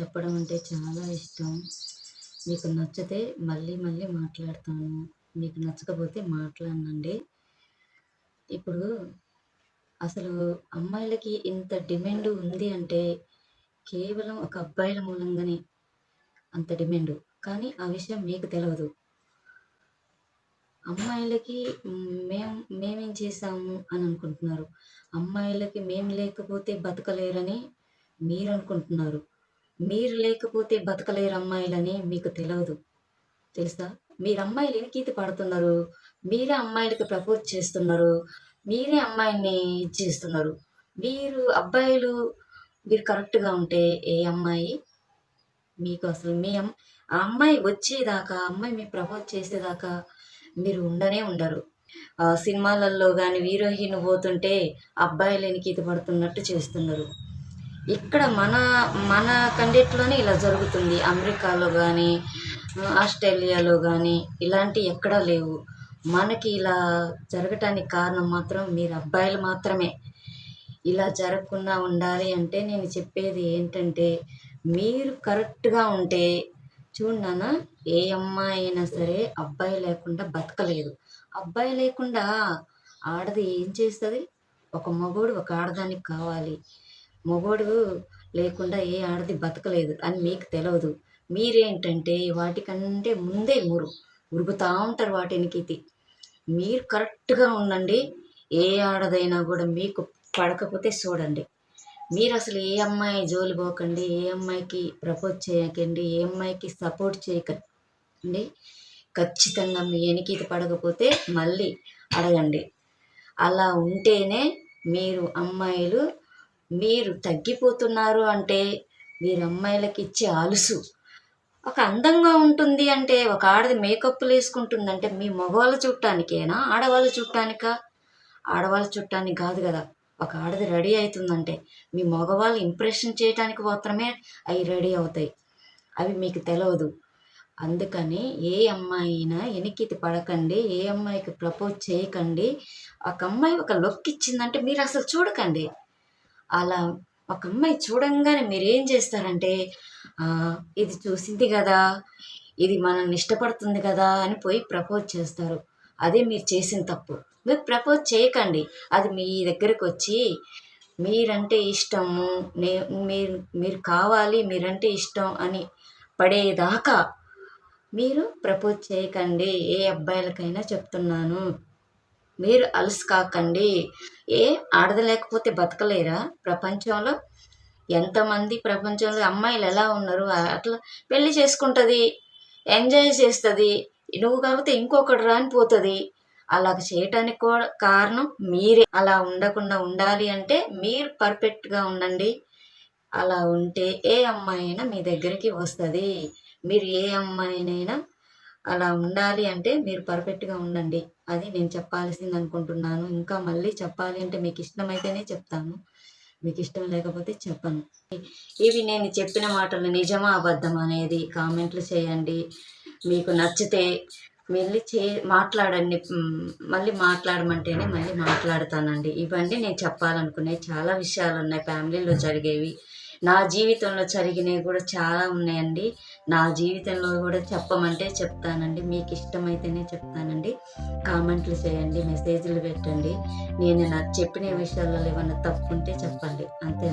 చెప్పడం అంటే చాలా ఇష్టం. మీకు నచ్చితే మళ్ళీ మళ్ళీ మాట్లాడతాను. మీకు నచ్చకపోతే మాట్లాడనండి. ఇప్పుడు అసలు అమ్మాయిలకి ఇంత డిమాండ్ ఉంది అంటే కేవలం ఒక అబ్బాయిల మూలంగానే అంత డిమాండ్. కానీ ఆ విషయం మీకు తెలియదు అమ్మాయిలకి మేము మేమేం చేసాము అని అనుకుంటున్నారు. అమ్మాయిలకి మేము లేకపోతే బతకలేరని మీరు అనుకుంటున్నారు. మీరు లేకపోతే బతకలేరు అమ్మాయిలని మీకు తెలియదు తెలుసా? మీరు అమ్మాయిలు ఎనికీతి పడుతున్నారు? మీరే అమ్మాయిలకి ప్రపోజ్ చేస్తున్నారు. మీరే అమ్మాయిని చేస్తున్నారు మీరు అబ్బాయిలు మీరు కరెక్ట్గా ఉంటే ఏ అమ్మాయి? మీకు అసలు మీ అమ్- ఆ అమ్మాయి వచ్చేదాకా అమ్మాయి మీ ప్రపోజ్ చేసేదాకా మీరు ఉండనే ఉండరు. సినిమాలలో కానీ హీరోయిన్ పోతుంటే అబ్బాయిలు ఎనికీత పడుతున్నట్టు చేస్తున్నారు. ఇక్కడ మన మన కండిట్లోనే ఇలా జరుగుతుంది. అమెరికాలో కానీ ఆస్ట్రేలియాలో కానీ ఇలాంటి ఎక్కడా లేవు. మనకి ఇలా జరగటానికి కారణం మాత్రం మీరు అబ్బాయిలు మాత్రమే. ఇలా జరగకుండా ఉండాలి అంటే నేను చెప్పేది ఏంటంటే మీరు కరెక్ట్గా ఉంటే చూడన్నా ఏ అమ్మాయి అయినా సరే అబ్బాయి లేకుండా బతకలేదు. అబ్బాయి లేకుండా ఆడది ఏం చేస్తుంది? ఒక మగోడు ఒక ఆడదానికి కావాలి. మగోడు లేకుండా ఏ ఆడది బతకలేదు అని మీకు తెలియదు మీరేంటంటే వాటికంటే ముందే మురు ఉరుగుతూ ఉంటారు వాటికి మీరు కరెక్ట్గా ఉండండి. ఏ ఆడదైనా కూడా మీకు పడకపోతే చూడండి. మీరు అసలు ఏ అమ్మాయి జోలి పోకండి ఏ అమ్మాయికి ప్రపోజ్ చేయకండి ఏ అమ్మాయికి సపోర్ట్ చేయకండి ఖచ్చితంగా మీ ఎనికిది పడకపోతే మళ్ళీ అడగండి. అలా ఉంటేనే మీరు అమ్మాయిలు మీరు తగ్గిపోతున్నారు అంటే మీరు అమ్మాయిలకి ఇచ్చే అలుసు. ఒక అందంగా ఉంటుంది అంటే ఒక ఆడది మేకప్లు వేసుకుంటుందంటే మీ మగవాళ్ళు చుట్టానికేనా? ఆడవాళ్ళు చుట్టానికా? ఆడవాళ్ళ చుట్టానికి కాదు కదా ఒక ఆడది రెడీ అవుతుందంటే మీ మగవాళ్ళు ఇంప్రెషన్ చేయటానికి మాత్రమే అవి రెడీ అవుతాయి. అవి మీకు తెలియదు అందుకని ఏ అమ్మాయి అయినా ఎనికితి పడకండి ఏ అమ్మాయికి ప్రపోజ్ చేయకండి. ఒక అమ్మాయి ఒక లుక్ ఇచ్చిందంటే మీరు అసలు చూడకండి. అలా ఒక అమ్మాయి చూడంగానే మీరేం చేస్తారంటే ఇది చూసింది కదా ఇది మనల్ని ఇష్టపడుతుంది కదా అని పోయి ప్రపోజ్ చేస్తారు. అదే మీరు చేసిన తప్పు. మీరు ప్రపోజ్ చేయకండి. అది మీ దగ్గరకు వచ్చి మీరంటే ఇష్టము నే మీరు మీరు కావాలి మీరంటే ఇష్టం అని పడేదాకా మీరు ప్రపోజ్ చేయకండి. ఏ అబ్బాయిలకైనా చెప్తున్నాను. మీరు అలసి కాకండి. ఏ ఆడది లేకపోతే బతకలేరా ప్రపంచంలో? ఎంతమంది ప్రపంచంలో అమ్మాయిలు ఎలా ఉన్నారు? అట్లా పెళ్ళి చేసుకుంటుంది ఎంజాయ్ చేస్తుంది నువ్వు కాకపోతే ఇంకొకటి రానిపోతుంది అలా చేయటానికి కూడా కారణం మీరే. అలా ఉండకుండా ఉండాలి అంటే మీరు పర్ఫెక్ట్గా ఉండండి. అలా ఉంటే ఏ అమ్మాయి అయినా మీ దగ్గరికి వస్తుంది. మీరు ఏ అమ్మాయినైనా అలా ఉండాలి అంటే మీరు పర్ఫెక్ట్గా ఉండండి. అది నేను చెప్పాల్సింది అనుకుంటున్నాను. ఇంకా మళ్ళీ చెప్పాలి అంటే మీకు ఇష్టమైతేనే చెప్తాను. మీకు ఇష్టం లేకపోతే చెప్పను. ఇవి నేను చెప్పిన మాటలు నిజమా అబద్ధం అనేది కామెంట్లు చేయండి. మీకు నచ్చితే మళ్ళీ చే మాట్లాడండి. మళ్ళీ మాట్లాడమంటేనే మళ్ళీ మాట్లాడతానండి. ఇవన్నీ నేను చెప్పాలనుకునే చాలా విషయాలు ఉన్నాయి ఫ్యామిలీలో జరిగేవి. నా జీవితంలో జరిగినవి కూడా చాలా ఉన్నాయండి. నా జీవితంలో కూడా చెప్పమంటే చెప్తానండి. మీకు ఇష్టమైతేనే చెప్తానండి. కామెంట్లు చేయండి మెసేజ్లు పెట్టండి. నేను నాకు చెప్పిన విషయాల్లో ఏమైనా తప్పు ఉంటే చెప్పండి. అంతే